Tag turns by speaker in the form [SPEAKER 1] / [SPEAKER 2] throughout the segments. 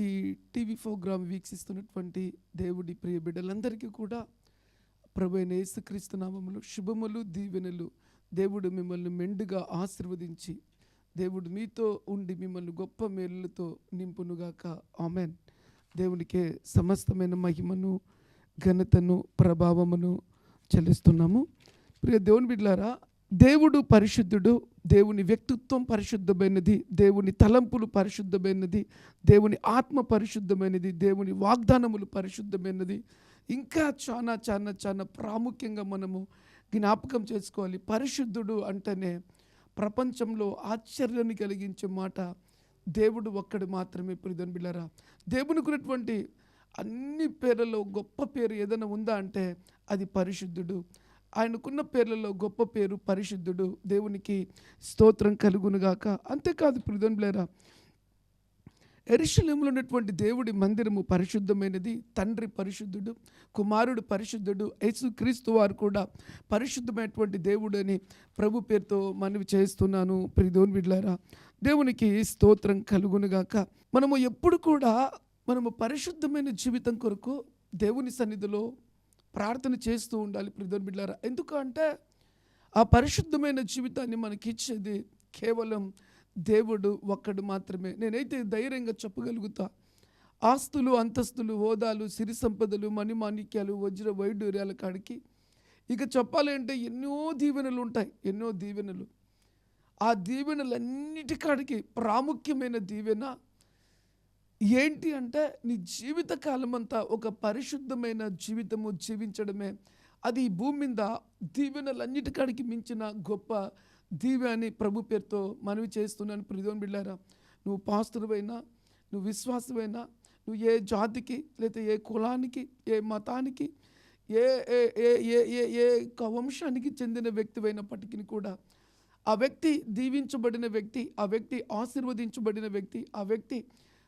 [SPEAKER 1] ఈ TV programme వీక్షిస్తున్నటువంటి దేవుడి ప్రియ బిడ్డలందరికీ కూడా ప్రభు అయిన యేసుక్రీస్తు నామములు శుభములు దీవెనలు. దేవుడు మిమ్మల్ని మెండుగా ఆశీర్వదించి దేవుడు మీతో ఉండి మిమ్మల్ని గొప్ప మేలులతో నింపునుగాక. ఆమెన్. దేవునికే సమస్తమైన మహిమను ఘనతను ప్రభావమును చెల్లిస్తున్నాము. ప్రియ దేవుని బిడ్డలారా దేవుడు పరిశుద్ధుడు దేవుని వ్యక్తిత్వం పరిశుద్ధమైనది దేవుని తలంపులు పరిశుద్ధమైనది దేవుని ఆత్మ పరిశుద్ధమైనది దేవుని వాగ్దానములు పరిశుద్ధమైనది. ఇంకా చాలా చాలా చాలా ప్రాముఖ్యంగా మనము జ్ఞాపకం చేసుకోవాలి. పరిశుద్ధుడు అంటేనే ప్రపంచంలో ఆశ్చర్యాన్ని కలిగించే మాట. దేవుడు ఒక్కడు మాత్రమే ప్రిధన్ బిళ్ళరా. దేవునికి ఉన్నటువంటి అన్ని పేర్లలో గొప్ప పేరు ఏదైనా ఉందా అంటే అది పరిశుద్ధుడు. ఆయనకున్న పేర్లలో గొప్ప పేరు పరిశుద్ధుడు దేవునికి స్తోత్రం కలుగునుగాక. అంతేకాదు ప్రిధన్ బిళ్ళరా ఎరుషలేములో ఉన్నటువంటి దేవుడి మందిరము పరిశుద్ధమైనది. తండ్రి పరిశుద్ధుడు కుమారుడు పరిశుద్ధుడు యేసుక్రీస్తు వారు కూడా పరిశుద్ధమైనటువంటి దేవుడు అని ప్రభు పేరుతో మనవి చేస్తున్నాను ప్రిదోన్ విడ్లారా దేవునికి స్తోత్రం కలుగునుగాక. మనము ఎప్పుడు కూడా మనము పరిశుద్ధమైన జీవితం కొరకు దేవుని సన్నిధిలో ప్రార్థన చేస్తూ ఉండాలి ప్రిదర్ బిడ్డారా ఎందుకంటే ఆ పరిశుద్ధమైన జీవితాన్ని మనకి ఇచ్చేది కేవలం దేవుడు ఒక్కడు మాత్రమే. నేనైతే ధైర్యంగా చెప్పగలుగుతా. ఆస్తులు అంతస్తులు హోదాలు సిరి సంపదలు మణిమాణిక్యాలు వజ్ర వైడూర్యాల కాడికి. ఇక చెప్పాలంటే ఎన్నో దీవెనలు ఉంటాయి ఎన్నో దీవెనలు. ఆ దీవెనలన్నిటికాడికి ప్రాముఖ్యమైన దీవెన ఏంటి అంటే నీ జీవిత కాలమంతా ఒక పరిశుద్ధమైన జీవితము జీవించడమే. అది ఈ భూమి మీద దీవెనలన్నిటికాడికి మించిన గొప్ప దీవె అని ప్రభు పేరుతో మనవి చేస్తున్నాను. ప్రిదోన్ బిళ్ళారా నువ్వు పాస్తురువైనా నువ్వు విశ్వాసమైనా నువ్వు ఏ జాతికి లేదా ఏ కులానికి ఏ మతానికి ఏ ఏ ఏ ఏ ఏ ఏ వంశానికి చెందిన వ్యక్తివైనప్పటికీ కూడా ఆ వ్యక్తి దీవించబడిన వ్యక్తి ఆ వ్యక్తి ఆశీర్వదించబడిన వ్యక్తి ఆ వ్యక్తి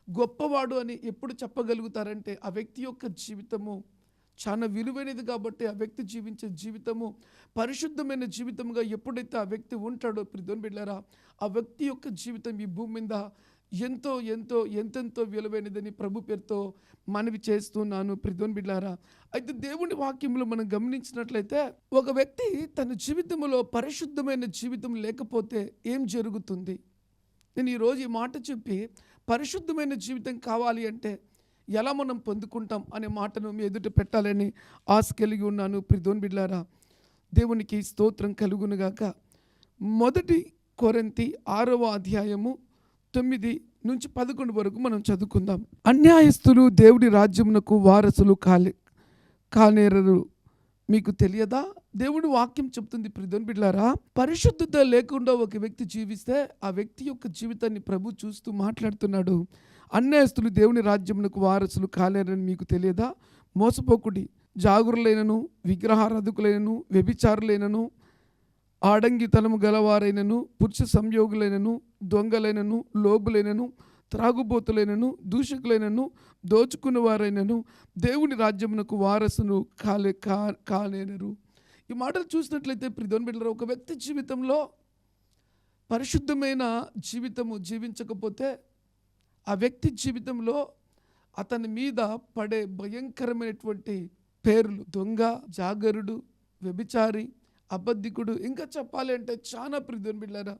[SPEAKER 1] గొప్పవాడు అని ఎప్పుడు చెప్పగలుగుతారంటే ఆ వ్యక్తి యొక్క జీవితము చాలా విలువైనది కాబట్టి ఆ వ్యక్తి జీవించే జీవితము పరిశుద్ధమైన జీవితంగా ఎప్పుడైతే ఆ వ్యక్తి ఉంటాడో ప్రిధోన్ బిడ్డారా ఆ వ్యక్తి యొక్క జీవితం ఈ భూమి మీద ఎంతో ఎంతో ఎంతెంతో విలువైనదని ప్రభు పేరుతో మనవి చేస్తున్నాను ప్రిధోన్ బిడ్డారా. అయితే దేవుని వాక్యంలో మనం గమనించినట్లయితే ఒక వ్యక్తి తన జీవితంలో పరిశుద్ధమైన జీవితం లేకపోతే ఏం జరుగుతుంది? నేను ఈరోజు ఈ మాట చెప్పి పరిశుద్ధమైన జీవితం కావాలి అంటే ఎలా మనం పొందుకుంటాం అనే మాటను మీ ఎదుట పెట్టాలని ఆశ కలిగి ఉన్నాను. ప్రిధోన్ బిడ్లారా దేవునికి స్తోత్రం కలుగునుగాక మొదటి కొరంతి ఆరవ అధ్యాయము తొమ్మిది నుంచి పదకొండు వరకు మనం చదువుకుందాం. అన్యాయస్తులు దేవుడి రాజ్యమునకు వారసులు కాలే కానేరరు. మీకు తెలియదా? దేవుడి వాక్యం చెప్తుంది ప్రిధన్ బిడ్లారా పరిశుద్ధత లేకుండా ఒక వ్యక్తి జీవిస్తే ఆ వ్యక్తి యొక్క జీవితాన్ని ప్రభు చూస్తూ మాట్లాడుతున్నాడు. అన్యాయస్తులు దేవుని రాజ్యమునకు వారసులు కాలేరని మీకు తెలియదా? మోసపోకుడి జాగురులైనను విగ్రహారాధకులైనను వ్యభిచారులైనను ఆడంగితనము గలవారైనను పురుష సంయోగులైనను దొంగలైనను లోబులైనను త్రాగుబోతులైనను దూషకులైనను దోచుకున్న వారైనను దేవుని రాజ్యమునకు వారసును కాలే కా కాలేనరు. ఈ మాటలు చూసినట్లయితే ప్రిధోన్ బిడ్డలు ఒక వ్యక్తి జీవితంలో పరిశుద్ధమైన జీవితము జీవించకపోతే ఆ వ్యక్తి జీవితంలో అతని మీద పడే భయంకరమైనటువంటి పేర్లు దొంగ జాగరుడు వ్యభిచారి అబద్ధికుడు ఇంకా చెప్పాలి అంటే చాలా ప్రిధోన్ బిడ్డారా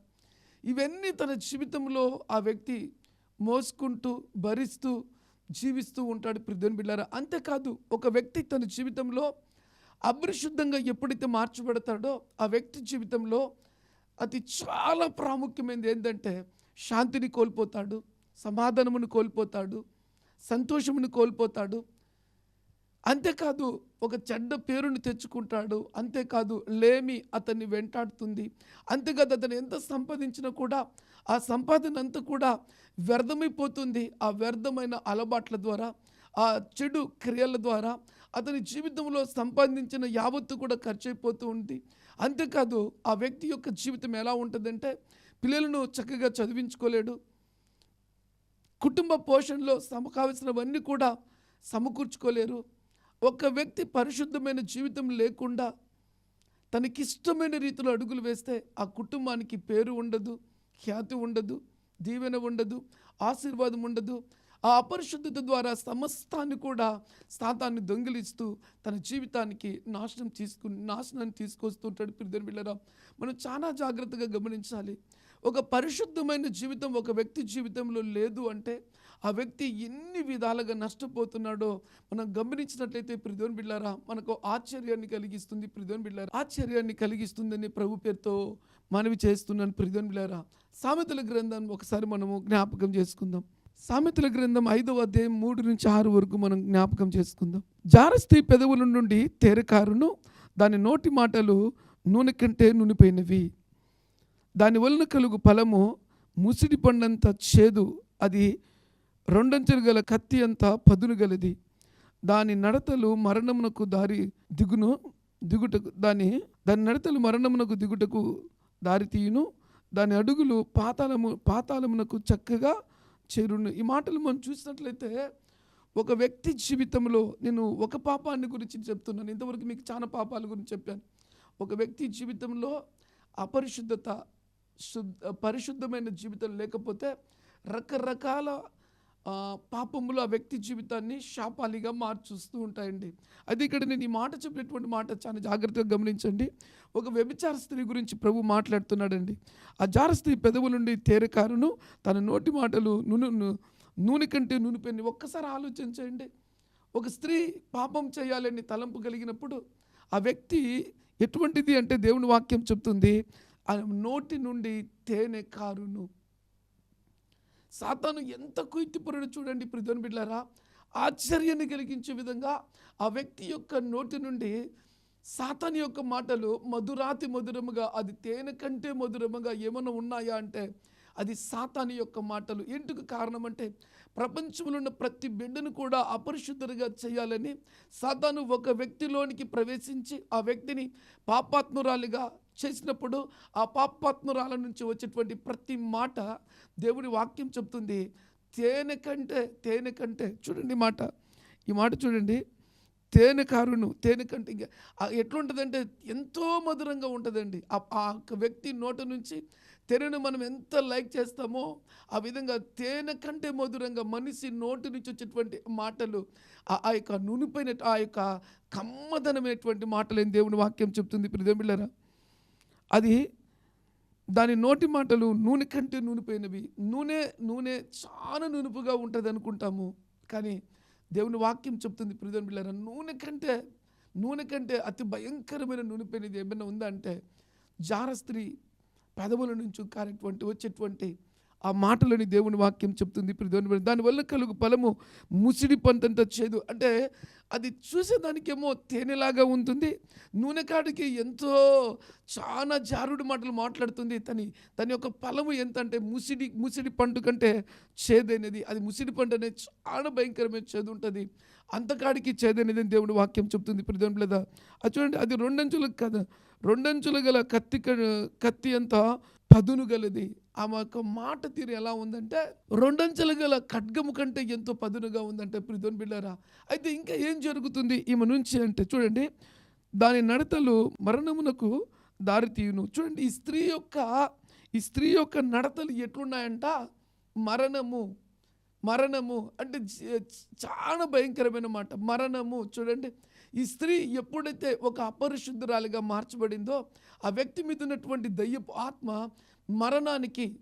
[SPEAKER 1] ఇవన్నీ తన జీవితంలో ఆ వ్యక్తి మోసుకుంటూ భరిస్తూ జీవిస్తూ ఉంటాడు ప్రిధోన్ బిడ్డారా. అంతేకాదు ఒక వ్యక్తి తన జీవితంలో అపరిశుద్ధంగా ఎప్పుడైతే మార్చబడతాడో ఆ వ్యక్తి జీవితంలో అది చాలా ప్రాముఖ్యమైనది ఏంటంటే శాంతిని కోల్పోతాడు సమాధానమును కోల్పోతాడు సంతోషమును కోల్పోతాడు. అంతేకాదు ఒక చెడ్డ పేరును తెచ్చుకుంటాడు అంతేకాదు లేమి అతన్ని వెంటాడుతుంది. అంతేకాదు అతను ఎంత సంపాదించినా కూడా ఆ సంపాదన అంతా కూడా వ్యర్థమైపోతుంది. ఆ వ్యర్థమైన అలవాట్ల ద్వారా ఆ చెడు క్రియల ద్వారా అతని జీవితంలో సంపాదించిన యావత్తు కూడా ఖర్చు అయిపోతూ ఉంది. అంతేకాదు ఆ వ్యక్తి యొక్క జీవితం ఎలా ఉంటుందంటే పిల్లలను చక్కగా చదివించుకోలేడు. కుటుంబ పోషణలో సమ కావలసినవన్నీ కూడా సమకూర్చుకోలేరు. ఒక వ్యక్తి పరిశుద్ధమైన జీవితం లేకుండా తనకిష్టమైన రీతిలో అడుగులు వేస్తే ఆ కుటుంబానికి పేరు ఉండదు ఖ్యాతి ఉండదు. దీవెన ఉండదు ఆశీర్వాదం ఉండదు. ఆ అపరిశుద్ధత ద్వారా సమస్తాన్ని కూడా స్థాతాన్ని దొంగిలిస్తూ తన జీవితానికి నాశనం తీసుకు నాశనాన్ని తీసుకొస్తుంటాడు పిల్లలు బిళ్ళరా. మనం చాలా జాగ్రత్తగా గమనించాలి. ఒక పరిశుద్ధమైన జీవితం ఒక వ్యక్తి జీవితంలో లేదు అంటే ఆ వ్యక్తి ఎన్ని విధాలుగా నష్టపోతున్నాడో మనం గమనించినట్లయితే ప్రిధోన్ బిళ్ళారా మనకు ఆశ్చర్యాన్ని కలిగిస్తుంది ప్రిధోన్ బిళ్ళారా ఆశ్చర్యాన్ని కలిగిస్తుందని ప్రభు పేరుతో మనవి చేస్తున్నాను ప్రిధోన్ బిళ్ళారా సామెతల గ్రంథం ఒకసారి మనము జ్ఞాపకం చేసుకుందాం. సామెతల గ్రంథం ఐదవ అధ్యాయం మూడు నుంచి ఆరు వరకు మనం జ్ఞాపకం చేసుకుందాం. జారస్త్రీ పెదవుల నుండి తేరకారును దాని నోటి మాటలు నూనె కంటే నూనెపోయినవి. దాని వలన కలుగు ఫలము ముసిడి పండంత చేదు అది రెండంచెలు గల కత్తి అంత పదును గలది. దాని నడతలు మరణమునకు దారి దిగును దిగుటకు దాని దాని నడతలు మరణమునకు దిగుటకు దారి తీయును. దాని అడుగులు పాతాళము పాతాళమునకు చక్కగా చేరును. ఈ మాటలు మనం చూసినట్లయితే ఒక వ్యక్తి జీవితంలో నేను ఒక పాపాన్ని గురించి చెప్తున్నాను. ఇంతవరకు మీకు చాలా పాపాల గురించి చెప్పాను. ఒక వ్యక్తి జీవితంలో అపరిశుద్ధత శుద్ధ పరిశుద్ధమైన జీవితం లేకపోతే రకరకాల పాపములు ఆ వ్యక్తి జీవితాన్ని శాపాలిగా మార్చుస్తూ ఉంటాయండి. అది ఇక్కడ నేను ఈ మాట చెప్పినటువంటి మాట చాలా జాగ్రత్తగా గమనించండి. ఒక వ్యభిచార స్త్రీ గురించి ప్రభు మాట్లాడుతున్నాడండి. ఆ జార స్త్రీ పెదవు నుండి తేరకారును తన నోటి మాటలు నూనె నూనె కంటే నూనె పెన్ని ఒక్కసారి ఆలోచించండి. ఒక స్త్రీ పాపం చేయాలని తలంపు కలిగినప్పుడు ఆ వ్యక్తి ఎటువంటిది అంటే దేవుని వాక్యం చెప్తుంది. ఆ నోటి నుండి తేనె కారును సాతాను ఎంత కుయితిపరుడు చూడండి ప్రధాని బిడ్డారా ఆశ్చర్యాన్ని కలిగించే విధంగా ఆ వ్యక్తి యొక్క నోటి నుండి సాతాను యొక్క మాటలు మధురాతి మధురముగా అది తేనె కంటే మధురముగా ఏమైనా ఉన్నాయా అంటే అది సాతాని యొక్క మాటలు. ఎందుకు కారణం అంటే ప్రపంచంలో ఉన్న ప్రతి బిడ్డను కూడా అపరిశుద్ధులుగా చేయాలని సాతాను ఒక వ్యక్తిలోనికి ప్రవేశించి ఆ వ్యక్తిని పాపాత్మురాలిగా చేసినప్పుడు ఆ పాపాత్మురాల నుంచి వచ్చేటువంటి ప్రతి మాట దేవుడి వాక్యం చెప్తుంది. తేనె కంటే తేనె కంటే చూడండి మాట. ఈ మాట చూడండి. తేనె కారును తేనె కంటే ఇంకా ఎట్లుంటుందంటే ఎంతో మధురంగా ఉంటుందండి. ఆ ఆ యొక్క వ్యక్తి నోట నుంచి తేనెను మనం ఎంత లైక్ చేస్తామో ఆ విధంగా తేనె కంటే మధురంగా మనిషి నోటి నుంచి వచ్చేటువంటి మాటలు ఆ- యొక్క నునిపోయిన ఆ యొక్క కమ్మదనమైనటువంటి మాటలు ఏం దేవుని వాక్యం చెప్తుంది ప్రిదమిళ్ళరా అది దాని నోటి మాటలు నూనె కంటే నూనెపోయినవి నూనె నూనె చాలా నునుపుగా ఉంటుంది అనుకుంటాము. కానీ దేవుని వాక్యం చెప్తుంది ప్రిదం పిల్లరా నూనె కంటే నూనె కంటే అతి భయంకరమైన నూనెపోయినది ఏమైనా ఉందా అంటే జార స్త్రీ పెదవుల నుంచి కానటువంటి వచ్చేటువంటి ఆ మాటలని దేవుని వాక్యం చెప్తుంది. ప్రిదోని దానివల్ల కలుగు ఫలము ముసిడి పంతంత చేదు. అంటే అది చూసేదానికేమో తేనెలాగా ఉంటుంది నూనె కాడికి ఎంతో చాలా జారుడు మాటలు మాట్లాడుతుంది తని తన యొక్క ఫలము ఎంత అంటే ముసిడి ముసిడి పండు కంటే చేదైనది. అది ముసిడి పండు అనేది చాలా భయంకరమైన చేదు ఉంటుంది. అంతకాడికి చేదైనది అని దేవుడి వాక్యం చెప్తుంది ప్రదేం లేదా అది చూడండి అది రెండంచులకు కదా రెండంచులు గల కత్తి క- కత్తి అంతా పదును గలది. ఆమె యొక్క మాట తీరు ఎలా ఉందంటే రెండంచెల గల ఖడ్గము కంటే ఎంతో పదునుగా ఉందంటే ప్రిదోన్ బిళ్ళారా. అయితే ఇంకా ఏం జరుగుతుంది ఈమె నుంచి అంటే చూడండి దాని నడతలు మరణమునకు దారితీయును చూడండి ఈ స్త్రీ యొక్క ఈ స్త్రీ యొక్క నడతలు ఎట్లున్నాయంట? మరణము. మరణము అంటే చాలా భయంకరమైన మాట. మరణము చూడండి ఈ స్త్రీ ఎప్పుడైతే ఒక అపరిశుద్ధురాలిగా మార్చబడిందో ఆ వ్యక్తి మీద ఉన్నటువంటి దయ్యపు ఆత్మ మరణానికి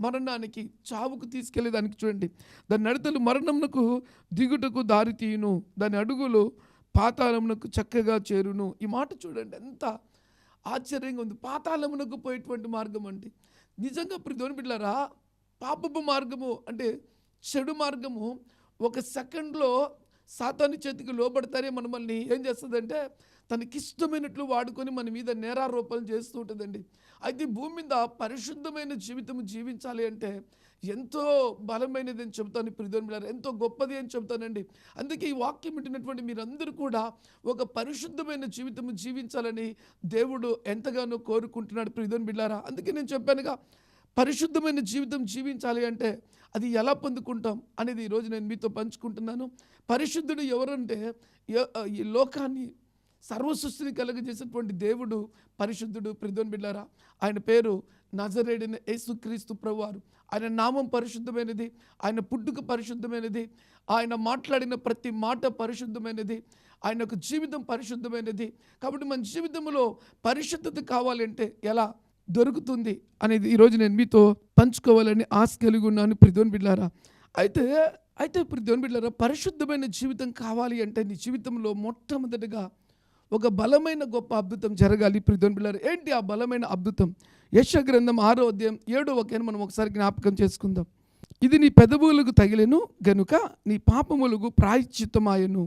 [SPEAKER 1] మరణానికి చావుకు తీసుకెళ్ళేదానికి చూడండి. దాని నడతలు మరణమునకు దిగుటకు దారి తీయును. దాని అడుగులు పాతాళమునకు చక్కగా చేరును. ఈ మాట చూడండి ఎంత ఆశ్చర్యంగా ఉంది. పాతాళమునకు పోయేటువంటి మార్గం అండి. నిజంగా ప్రిధోని బిడ్డారా పాపపు మార్గము అంటే చెడు మార్గము ఒక సెకండ్లో సాతాను చేతికి లోబడతారే మనల్ని. ఏం చేస్తుందంటే తనకిష్టమైనట్లు వాడుకొని మన మీద నేరారోపణలు చేస్తూ ఉంటుందండి. అయితే భూమి మీద పరిశుద్ధమైన జీవితం జీవించాలి అంటే ఎంతో బలమైనది అని చెబుతాను ప్రిధోని ఎంతో గొప్పది అని చెబుతానండి. అందుకే ఈ వాక్యం వింటున్నటువంటి మీరందరూ కూడా ఒక పరిశుద్ధమైన జీవితం జీవించాలని దేవుడు ఎంతగానో కోరుకుంటున్నాడు ప్రిధోని అందుకే నేను చెప్పానుగా పరిశుద్ధమైన జీవితం జీవించాలి అంటే అది ఎలా పొందుకుంటాం అనేది ఈరోజు నేను మీతో పంచుకుంటున్నాను. పరిశుద్ధుడు ఎవరంటే ఈ లోకాన్ని సర్వసృష్టిని కలుగజేసినటువంటి దేవుడు పరిశుద్ధుడు. ప్రిధోన్ బిళ్ళారా ఆయన పేరు నజరేడిన యేసుక్రీస్తు ప్రభువారు. ఆయన నామం పరిశుద్ధమైనది ఆయన పుట్టుక పరిశుద్ధమైనది ఆయన మాట్లాడిన ప్రతి మాట పరిశుద్ధమైనది ఆయన యొక్క జీవితం పరిశుద్ధమైనది. కాబట్టి మన జీవితంలో పరిశుద్ధత కావాలంటే ఎలా? దొరుకుతుంది అనేది ఈరోజు నేను మీతో పంచుకోవాలని ఆశ కలిగి ఉన్నాను ప్రిధోన్ బిడ్లారా. అయితే అయితే ప్రిధోన్ బిడ్లారా పరిశుద్ధమైన జీవితం కావాలి అంటే నీ జీవితంలో మొట్టమొదటిగా ఒక బలమైన గొప్ప అద్భుతం జరగాలి ప్రిధోన్ బిడ్లారా. ఏంటి ఆ బలమైన అద్భుతం? యశ గ్రంథం ఆరో అధ్యాయం ఏడో ఒకేను మనం ఒకసారి జ్ఞాపకం చేసుకుందాం. ఇది నీ పెదవులకు తగిలెను గనుక నీ పాపములకు ప్రాయశ్చిత్తమాయను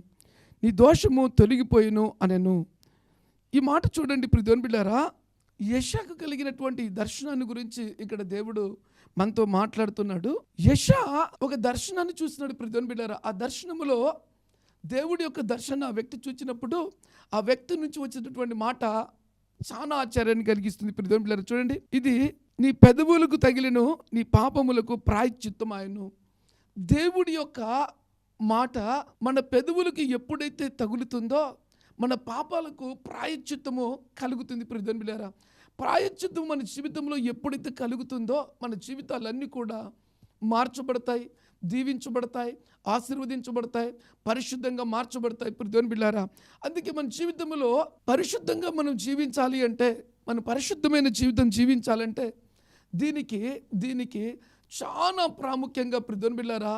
[SPEAKER 1] నీ దోషము తొలగిపోయేను అనెను. ఈ మాట చూడండి ప్రిధోన్ బిడ్డారా యషకు కలిగినటువంటి దర్శనాన్ని గురించి ఇక్కడ దేవుడు మనతో మాట్లాడుతున్నాడు. యష ఒక దర్శనాన్ని చూస్తున్నాడు ప్రిధోన్ బిడ్డారా. ఆ దర్శనములో దేవుడి యొక్క దర్శనం ఆ వ్యక్తి చూచినప్పుడు ఆ వ్యక్తి నుంచి వచ్చినటువంటి మాట చాలా ఆశ్చర్యాన్ని కలిగిస్తుంది ప్రిధోన్ బిడ్డారా. చూడండి ఇది నీ పెదవులకు తగిలిను నీ పాపములకు ప్రాయశ్చిత్తమాయను దేవుడి యొక్క మాట మన పెదవులకి ఎప్పుడైతే తగులుతుందో మన పాపాలకు ప్రాయశ్చిత్తము కలుగుతుంది ప్రజన్ బిళ్ళారా ప్రాయశ్చిత్తం మన జీవితంలో ఎప్పుడైతే కలుగుతుందో మన జీవితాలన్నీ కూడా మార్చబడతాయి దీవించబడతాయి ఆశీర్వదించబడతాయి పరిశుద్ధంగా మార్చబడతాయి ప్రిధోని బిళ్ళారా అందుకే మన జీవితంలో పరిశుద్ధంగా మనం జీవించాలి అంటే మన పరిశుద్ధమైన జీవితం జీవించాలంటే దీనికి దీనికి చాలా ప్రాముఖ్యంగా ప్రిధోని బిళ్ళారా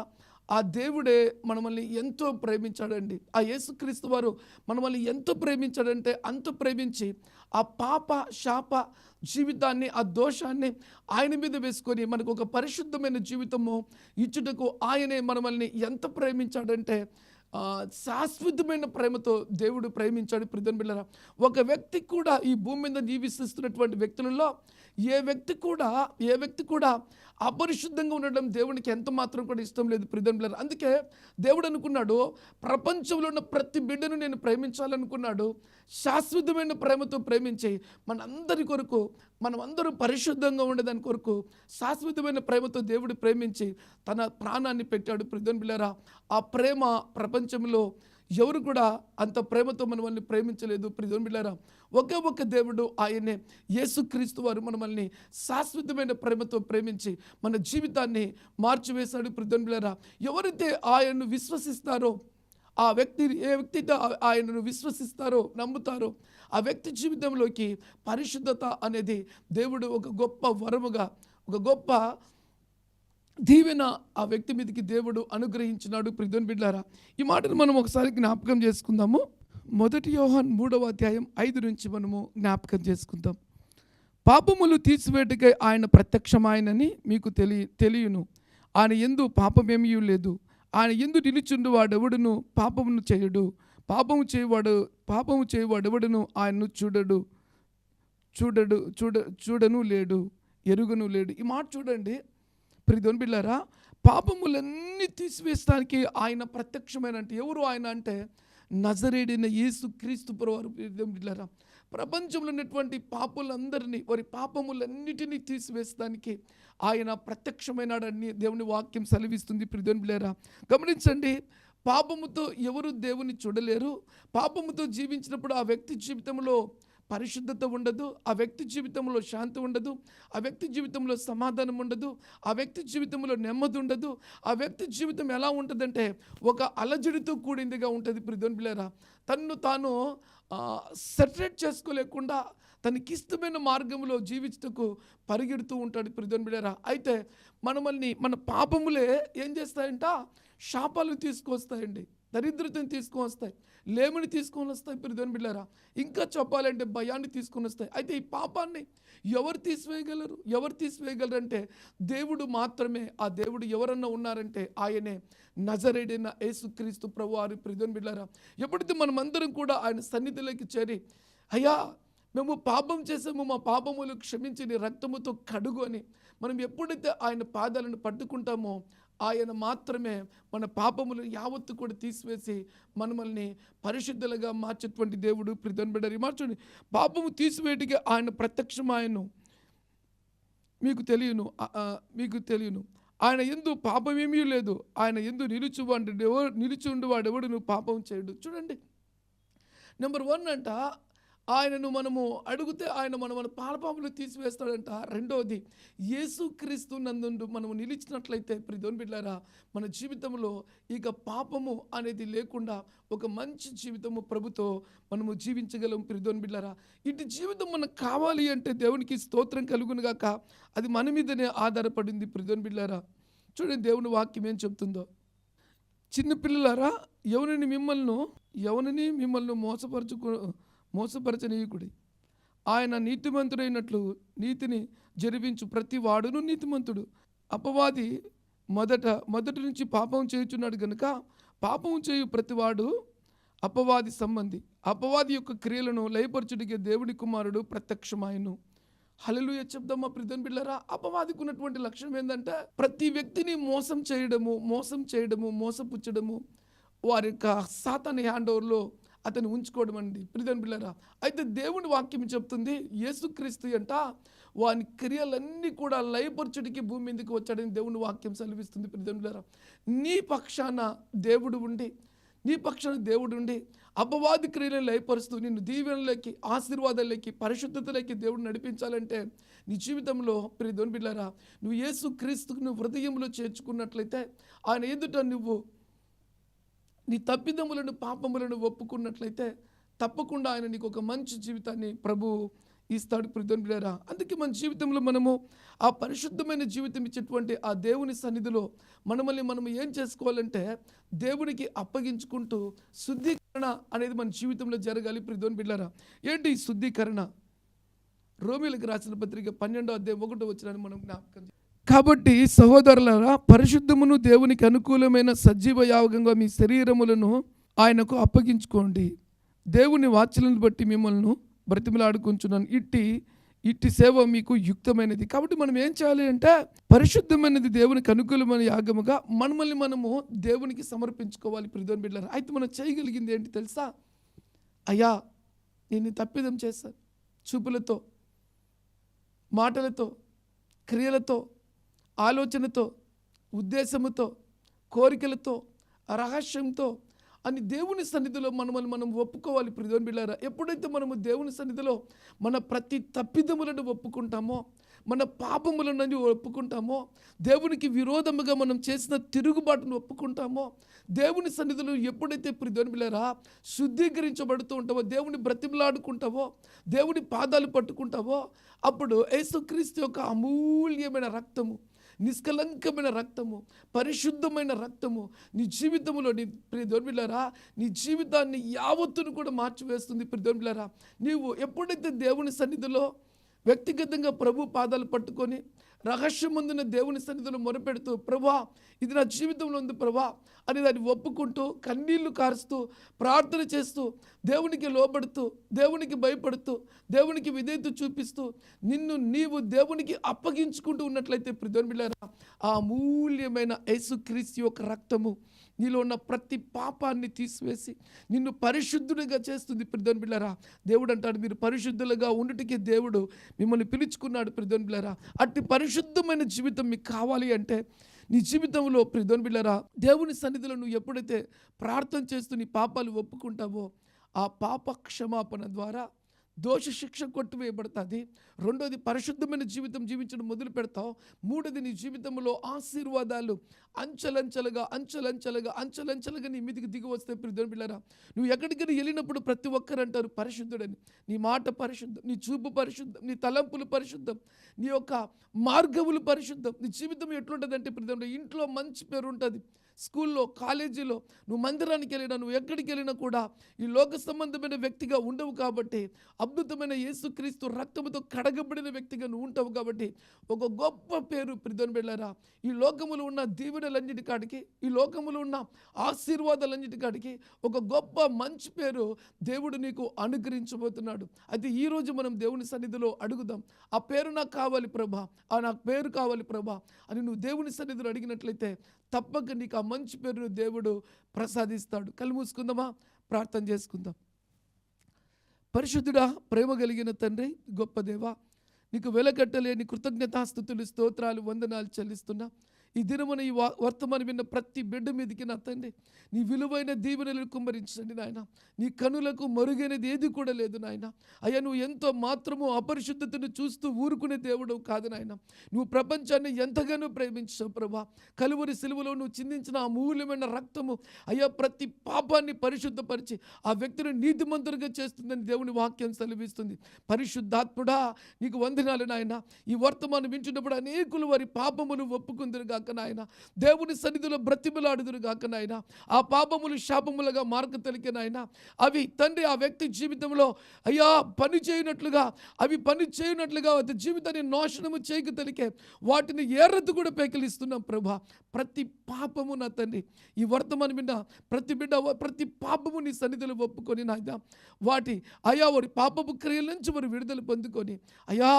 [SPEAKER 1] ఆ దేవుడే మనల్ని ఎంతో ప్రేమించాడండి. ఆ యేసుక్రీస్తు వారు మనల్ని ఎంతో ప్రేమించాడంటే అంత ప్రేమించి ఆ పాప శాప జీవితాన్ని ఆ దోషాన్ని ఆయన మీద వేసుకొని మనకు ఒక పరిశుద్ధమైన జీవితము ఇచ్చుటకు ఆయనే మనల్ని ఎంత ప్రేమించాడంటే శాశ్వతమైన ప్రేమతో దేవుడు ప్రేమించాడు ప్రిధన్ బిళ్ళరా. ఒక వ్యక్తి కూడా ఈ భూమి మీద జీవిస్తున్నటువంటి వ్యక్తులలో ఏ వ్యక్తి కూడా ఏ వ్యక్తి కూడా అపరిశుద్ధంగా ఉండడం దేవునికి ఎంత మాత్రం కూడా ఇష్టం లేదు ప్రిధన్ అందుకే దేవుడు అనుకున్నాడు ప్రపంచంలో ఉన్న ప్రతి బిడ్డను నేను ప్రేమించాలనుకున్నాడు. శాశ్వతమైన ప్రేమతో ప్రేమించి మనందరి కొరకు మనం అందరూ పరిశుద్ధంగా ఉండేదాని కొరకు శాశ్వతమైన ప్రేమతో దేవుడు ప్రేమించి తన ప్రాణాన్ని పెట్టాడు ప్రిధన్ బిళ్ళరా ఆ ప్రేమ ప్రపంచంలో ఎవరు కూడా అంత ప్రేమతో మనల్ని ప్రేమించలేదు. ప్రిధన్ బిళ్ళరా ఒకే ఒక్క దేవుడు ఆయనే. యేసుక్రీస్తు వారు మనల్ని శాశ్వతమైన ప్రేమతో ప్రేమించి మన జీవితాన్ని మార్చివేశాడు. ప్రిధన్ బిళ్ళరా ఎవరైతే ఆయన్ను విశ్వసిస్తారో ఆ వ్యక్తి ఏ వ్యక్తి ఆయనను విశ్వసిస్తారో నమ్ముతారో ఆ వ్యక్తి జీవితంలోకి పరిశుద్ధత అనేది దేవుడు ఒక గొప్ప వరముగా ఒక గొప్ప దీవెన ఆ వ్యక్తి మీదకి దేవుడు అనుగ్రహించినాడు. ప్రిధన్ బిడ్లారా ఈ మాటను మనం ఒకసారి జ్ఞాపకం చేసుకుందాము. మొదటి యోహాన్ మూడవ అధ్యాయం ఐదు నుంచి మనము జ్ఞాపకం చేసుకుందాం. పాపములు తీసివేటకై ఆయన ప్రత్యక్షమాయనని మీకు తెలియ తెలియను. ఆయన ఎందు పాపమేమీ లేదు. ఆయన ఎందు నిలుచుండు వాడెవడును? పాపమును చేయడు. పాపము చేయవాడు పాపము చేయవాడెవడును? ఆయన్ను చూడడు. చూడడు చూడ చూడను లేడు. ఎరుగను లేడు. ఈ మాట చూడండి. ప్రిధోని బిళ్ళారా పాపములన్నీ తీసివేస్తానికి ఆయన ప్రత్యక్షమైన అంటే ఎవరు ఆయన అంటే నజరేడిన యేసు క్రీస్తు ప్రభువారు బిడ్డారా ప్రపంచంలో ఉన్నటువంటి పాపులందరినీ వారి పాపములన్నిటినీ తీసివేస్తానికి ఆయన ప్రత్యక్షమైనాడని దేవుని వాక్యం సెలవిస్తుంది ప్రిధోని బిళ్ళారా. గమనించండి పాపముతో ఎవరు దేవుని చూడలేరు. పాపముతో జీవించినప్పుడు ఆ వ్యక్తి జీవితంలో పరిశుద్ధత ఉండదు ఆ వ్యక్తి జీవితంలో శాంతి ఉండదు ఆ వ్యక్తి జీవితంలో సమాధానం ఉండదు ఆ వ్యక్తి జీవితంలో నెమ్మది ఉండదు ఆ వ్యక్తి జీవితం ఎలా ఉంటుందంటే ఒక అలజడితో కూడిందిగా ఉంటుంది ప్రిధోన్ బిళ్ళారా. తన్ను తాను సెటరేట్ చేసుకోలేకుండా తనకి ఇష్టమైన మార్గంలో జీవించటకు పరిగెడుతూ ఉంటాడు ప్రిధోన్ బిళ్ళారా. అయితే మనమల్ని మన పాపములే ఏం చేస్తాయంట? శాపాలు తీసుకొస్తాయండి దరిద్రతను తీసుకొని వస్తాయి. లేమిని తీసుకొని వస్తాయి ప్రిధోని బిళ్ళారా ఇంకా చెప్పాలంటే భయాన్ని తీసుకొని వస్తాయి. అయితే ఈ పాపాన్ని ఎవరు తీసివేయగలరు? ఎవరు తీసివేయగలరు అంటే దేవుడు మాత్రమే. ఆ దేవుడు ఎవరన్నా ఉన్నారంటే ఆయనే నజరేడైన యేసుక్రీస్తు ప్రభు వారి ప్రిధోన్ బిడ్డారా ఎప్పుడైతే మనమందరం కూడా ఆయన సన్నిధిలోకి చేరి అయ్యా మేము పాపం చేసాము మా పాపములు క్షమించి నీ రక్తముతో కడుగు అని మనం ఎప్పుడైతే ఆయన పాదాలను పట్టుకుంటామో ఆయన మాత్రమే మన పాపములు యావత్తు కూడా తీసివేసి మనమల్ని పరిశుద్ధులుగా మార్చేటువంటి దేవుడు ప్రిధన్బడరి మార్చండి పాపము తీసివేటికి ఆయన ప్రత్యక్షమాయను మీకు తెలియను మీకు తెలియను. ఆయన ఎందు పాపమేమీ లేదు. ఆయన ఎందు నిలుచువాడు ఎవరు నిలిచి ఉండేవాడు ఎవడు నువ్వు పాపం చేయడు. చూడండి. నెంబర్ వన్ అంట ఆయనను మనము అడిగితే ఆయన మన మన పాలపాములు తీసివేస్తాడంట. రెండవది యేసుక్రీస్తు నందు మనము నిలిచినట్లయితే ప్రిదోన్ బిడ్డారా మన జీవితంలో ఇక పాపము అనేది లేకుండా ఒక మంచి జీవితము ప్రభుతో మనము జీవించగలం ప్రిదోన్ బిడ్డారా ఇటు జీవితం మనకు కావాలి అంటే దేవునికి స్తోత్రం కలుగునుగాక అది మన మీదనే ఆధారపడింది ప్రిదోన్ బిడ్డారా చూడండి దేవుని వాక్యం ఏం చెప్తుందో. చిన్నపిల్లలారా ఎవరిని మిమ్మల్ని ఎవరిని మిమ్మల్ని మోసపరుచుకు మోసపరచనీయకుడి ఆయన నీతిమంతుడైనట్లు నీతిని జరిపించు ప్రతి వాడును నీతిమంతుడు. అపవాది మొదట మొదటి నుంచి పాపం చేయుచున్నాడు గనుక పాపం చేయు ప్రతివాడు అపవాది సంబంధి. అపవాది యొక్క క్రియలను లయపరచుడికి దేవుడి కుమారుడు ప్రత్యక్షమాయను. హలలుయ చెప్దామా ప్రిధన్ బిళ్ళరా? అపవాదికి ఉన్నటువంటి లక్షణం ఏంటంటే ప్రతి వ్యక్తిని మోసం చేయడము మోసం చేయడము మోసపుచ్చడము వారి యొక్క సాతాని హ్యాండ్ ఓవర్లో అతను ఉంచుకోవడం అండి. ప్రిధన్ బిళ్ళరా అయితే దేవుని వాక్యం చెప్తుంది యేసుక్రీస్తు అంట వాని క్రియలన్నీ కూడా లయపరచుడికి భూమి మీదకి వచ్చాడని దేవుని వాక్యం సెలవిస్తుంది ప్రిధన్ బిళ్ళరా నీ పక్షాన దేవుడు ఉండి నీ పక్షాన దేవుడు ఉండి అపవాది క్రియలను లయపరుస్తూ నిన్ను దీవెనలోకి ఆశీర్వాదాలకి పరిశుద్ధతలోకి దేవుడు నడిపించాలంటే నీ జీవితంలో ప్రియ దొనిబిళ్ళారా నువ్వు యేసు క్రీస్తుకు నువ్వు హృదయంలో చేర్చుకున్నట్లయితే ఆయన ఎదుట నువ్వు నీ తప్పిదములను పాపములను ఒప్పుకున్నట్లయితే తప్పకుండా ఆయన నీకు ఒక మంచి జీవితాన్ని ప్రభు ఇస్తాడు. ప్రిధన్ బిడ్డారా అందుకే మన జీవితంలో మనము ఆ పరిశుద్ధమైన జీవితం ఇచ్చేటువంటి ఆ దేవుని సన్నిధిలో మనమల్ని మనం ఏం చేసుకోవాలంటే దేవునికి అప్పగించుకుంటూ శుద్ధీకరణ అనేది మన జీవితంలో జరగాలి. ప్రిధోన్ బిడ్డారా ఏంటి శుద్ధీకరణ? రోమిలకు రాసిన పత్రిక పన్నెండో అధ్యాయం ఒకటో వచ్చినాన్ని మనం జ్ఞాపకం కాబట్టి సహోదరులరా పరిశుద్ధమును దేవునికి అనుకూలమైన సజీవ యాగంగా మీ శరీరములను ఆయనకు అప్పగించుకోండి. దేవుని వాచ్యలను బట్టి మిమ్మల్ని బ్రతిమలాడుకుంటున్నాను. ఇట్టి ఇట్టి సేవ మీకు యుక్తమైనది. కాబట్టి మనం ఏం చేయాలి అంటే పరిశుద్ధమైనది దేవునికి అనుకూలమైన యాగముగా మనమల్ని మనము దేవునికి సమర్పించుకోవాలి. ప్రిధోన్ బిడ్డారు అయితే మనం చేయగలిగింది ఏంటి తెలుసా? అయ్యా నేను తప్పిదం చేశాను. చూపులతో మాటలతో క్రియలతో ఆలోచనతో ఉద్దేశముతో కోరికలతో రహస్యంతో అని దేవుని సన్నిధిలో మనమని మనం ఒప్పుకోవాలి ప్రిధోన్ బిళ్ళారా. ఎప్పుడైతే మనము దేవుని సన్నిధిలో మన ప్రతి తప్పిదములను ఒప్పుకుంటామో మన పాపములను ఒప్పుకుంటామో దేవునికి విరోధముగా మనం చేసిన తిరుగుబాటును ఒప్పుకుంటామో దేవుని సన్నిధిలో ఎప్పుడైతే ప్రిధోన్ బిళ్ళారా శుద్ధీకరించబడుతూ ఉంటావో దేవుని బ్రతిమలాడుకుంటావో దేవుని పాదాలు పట్టుకుంటావో అప్పుడు యేసుక్రీస్తు యొక్క అమూల్యమైన రక్తము నిష్కలంకమైన రక్తము పరిశుద్ధమైన రక్తము నీ జీవితంలో నీ ప్రియ దొర్మిలారా నీ జీవితాన్ని యావత్తును కూడా మార్చివేస్తుంది ప్రియ దొర్మిలారా నీవు ఎప్పుడైతే దేవుని సన్నిధిలో వ్యక్తిగతంగా ప్రభు పాదాలు పట్టుకొని రహస్యమందున దేవుని సన్నిధిలో మొరపెడుతూ ప్రభా ఇది నా జీవితంలో ఉంది ప్రభా అని దాన్ని ఒప్పుకుంటూ కన్నీళ్ళు కారుస్తూ ప్రార్థన చేస్తూ దేవునికి లోబడుతూ దేవునికి భయపడుతూ దేవునికి విధేయత చూపిస్తూ నిన్ను నీవు దేవునికి అప్పగించుకుంటూ ఉన్నట్లయితే ప్రతి ఆ అమూల్యమైన యేసుక్రీస్తు యొక్క రక్తము నీలో ఉన్న ప్రతి పాపాన్ని తీసివేసి నిన్ను పరిశుద్ధుడిగా చేస్తుంది ప్రిధోన్ బిళ్ళరా. దేవుడు అంటాడు మీరు పరిశుద్ధులుగా ఉండుటికి దేవుడు మిమ్మల్ని పిలుచుకున్నాడు ప్రిధోన్ బిళ్ళరా. అట్టి పరిశుద్ధమైన జీవితం మీకు కావాలి అంటే నీ జీవితంలో ప్రిధోన్ బిళ్ళరా దేవుని సన్నిధిలో నువ్వు ఎప్పుడైతే ప్రార్థన చేస్తూ నీ పాపాలు ఒప్పుకుంటావో ఆ పాప క్షమాపణ ద్వారా దోష శిక్ష కొట్టివేయబడుతుంది. రెండోది పరిశుద్ధమైన జీవితం జీవించడం మొదలు పెడతావు. మూడోది నీ జీవితంలో ఆశీర్వాదాలు అంచెలంచెలుగా అంచెలంచెలుగా అంచలంచలుగా నీ మీదికి దిగి వస్తే ప్రిధోన్ బిళ్ళారా నువ్వు ఎక్కడికైనా వెళ్ళినప్పుడు ప్రతి ఒక్కరు అంటారు పరిశుద్ధుడని. నీ మాట పరిశుద్ధం నీ చూపు పరిశుద్ధం నీ తలంపులు పరిశుద్ధం నీ యొక్క మార్గములు పరిశుద్ధం నీ జీవితం ఎట్లుంటుందంటే ప్రతి ఇంట్లో మంచి పేరు ఉంటుంది స్కూల్లో కాలేజీలో నువ్వు మందిరానికి వెళ్ళినా నువ్వు ఎక్కడికి వెళ్ళినా కూడా ఈ లోక సంబంధమైన వ్యక్తిగా ఉండవు కాబట్టి అద్భుతమైన యేసుక్రీస్తు రక్తముతో కడగబడిన వ్యక్తిగా నువ్వు ఉంటావు కాబట్టి ఒక గొప్ప పేరు ప్రిధన్ వెళ్ళారా ఈ లోకములు ఉన్న దీవెనలన్నిటి కాడికి ఈ లోకములు ఉన్న ఆశీర్వాదాలన్నిటి కాడికి ఒక గొప్ప మంచి పేరు దేవుడు నీకు అనుగ్రహించబోతున్నాడు. అది ఈరోజు మనం దేవుని సన్నిధిలో అడుగుదాం ఆ పేరు నాకు కావాలి ప్రభా ఆ నాకు పేరు కావాలి ప్రభా అని నువ్వు దేవుని సన్నిధిలో అడిగినట్లయితే తప్పక నీకు ఆ మంచి పేరును దేవుడు ప్రసాదిస్తాడు. కళ్ళు మూసుకుందామా? ప్రార్థన చేసుకుందాం. పరిశుద్ధుడా ప్రేమ కలిగిన తండ్రి గొప్ప దేవా నీకు వెలకట్టలేని కృతజ్ఞతాస్థుతులు స్తోత్రాలు వందనాలు చెల్లిస్తున్నా. ఈ దినమున ఈ వర్తమానం విన్న ప్రతి బిడ్డ మీదకి నా తండ్రి నీ విలువైన దీవెనలు కుమ్మరించండి నాయన. నీ కనులకు మరుగైనది ఏది కూడా లేదు నాయన. అయ్యా నువ్వు ఎంతో మాత్రము అపరిశుద్ధతను చూస్తూ ఊరుకునే దేవుడు కాదు నాయన. నువ్వు ప్రపంచాన్ని ఎంతగానో ప్రేమించావు ప్రభా. కలువరి సిలువలో నువ్వు చిందించిన ఆ మూల్యమైన రక్తము అయ్యా ప్రతి పాపాన్ని పరిశుద్ధపరిచి ఆ వ్యక్తిని నీతిమంతులుగా చేస్తుందని దేవుని వాక్యం సెలవిస్తుంది. పరిశుద్ధాత్ముడా నీకు వందనాలు నాయన. ఈ వర్తమానం వింటున్నప్పుడు అనేకులు వారి పాపమును ఒప్పుకుందరుగా గాక నాయన. దేవుని సన్నిధిలో బ్రతిమలాడుదురు గాక నాయన. ఆ పాపములు శాపములుగా మార్గ తెలికినాయన అవి తండ్రి ఆ వ్యక్తి జీవితంలో అయ్యా పని చేయనట్లుగా అవి పని చేయనట్లుగా అతని జీవితాన్ని నాశనము చేయక తెలికే వాటిని ఏరద్దు కూడా పేకిలిస్తున్నాం ప్రభా. ప్రతి పాపము నా తండ్రి ఈ వర్తమానం బిడ్డ ప్రతి బిడ్డ ప్రతి పాపము నీ సన్నిధిలో ఒప్పుకొని నాయన. వాటి అయా వారి పాపపు క్రియల నుంచి వారు విడుదల పొందుకొని అయా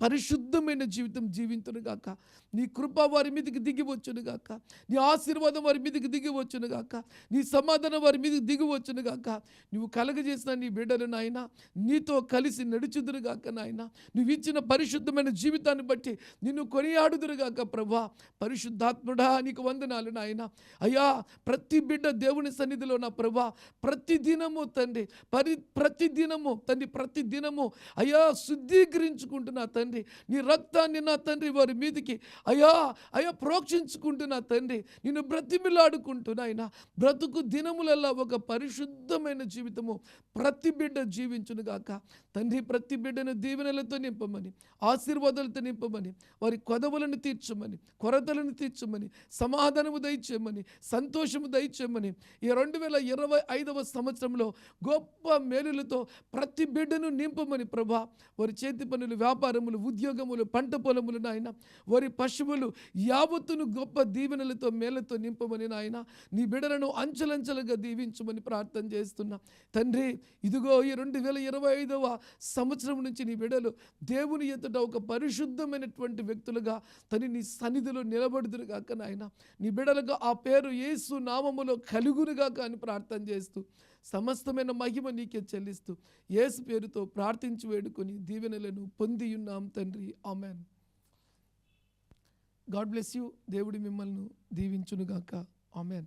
[SPEAKER 1] పరిశుద్ధమైన జీవితం జీవించును గాక. నీ కృప వారి మీదకి దిగి గాక. నీ ఆశీర్వాదం వారి మీదకి దిగివచ్చును గాక. నీ సమాధానం వారి మీదకి దిగివచ్చును గాక. నువ్వు కలగజేసిన నీ బిడ్డలు నాయన నీతో కలిసి నడుచుదురు గాక నాయన. నువ్వు ఇచ్చిన పరిశుద్ధమైన జీవితాన్ని బట్టి నిన్ను కొనియాడుదురు గాక ప్రభా. పరిశుద్ధాత్ముడా నీకు వందనాలు నాయన. అయ్యా ప్రతి బిడ్డ దేవుని సన్నిధిలో నా ప్రభా. ప్రతి దినము తండ్రి పరి ప్రతి దినము తండ్రి ప్రతి దినము అయ్యా శుద్ధీకరించుకుంటున్నా తండ్రి. నీ రక్తాన్ని నా తండ్రి వారి మీదికి అయ్యా అయ్యా ప్రోక్షించుకుంటున్నా తండ్రి. నిన్ను బ్రతిమిలాడుకుంటున్నా ఆయన బ్రతుకు దినములల్లా ఒక పరిశుద్ధమైన జీవితము ప్రతి బిడ్డ జీవించును గాక. తండ్రి ప్రతి బిడ్డను దీవెనలతో నింపమని ఆశీర్వాదాలతో నింపమని వారి కొదవలను తీర్చమని కొరతలను తీర్చమని సమాధానము దయచేయమని సంతోషము దయచేయమని ఈ రెండు వేల ఇరవై ఐదవ సంవత్సరంలో గొప్ప మేలులతో ప్రతి బిడ్డను నింపమని ప్రభా వారి చేతి పనులు వ్యాపారములు ఉద్యోగములు పంట పొలములు నాయన. వరి పశువులు యావత్తును గొప్ప దీవెనలతో మేలతో నింపమని నాయన. నీ బిడలను అంచెలంచెలుగా దీవించమని ప్రార్థన చేస్తున్నా. తండ్రి ఇదిగో ఈ రెండు వేల ఇరవై ఐదవ సంవత్సరం నుంచి నీ బిడలు దేవుని ఎదుట ఒక పరిశుద్ధమైనటువంటి వ్యక్తులుగా తని నీ సన్నిధిలో నిలబడుదురుగాక నాయన. నీ బిడలకు ఆ పేరు యేసు నామములో కలుగురుగాక అని ప్రార్థన చేస్తూ సమస్తమైన మహిమ నీకే చెల్లిస్తూ యేసు పేరుతో ప్రార్థించి వేడుకొని దీవెనలను పొంది ఉన్నాం తండ్రి. ఆమెన్. God bless you. దేవుడి మిమ్మల్ని దీవించునుగాక. ఆమెన్.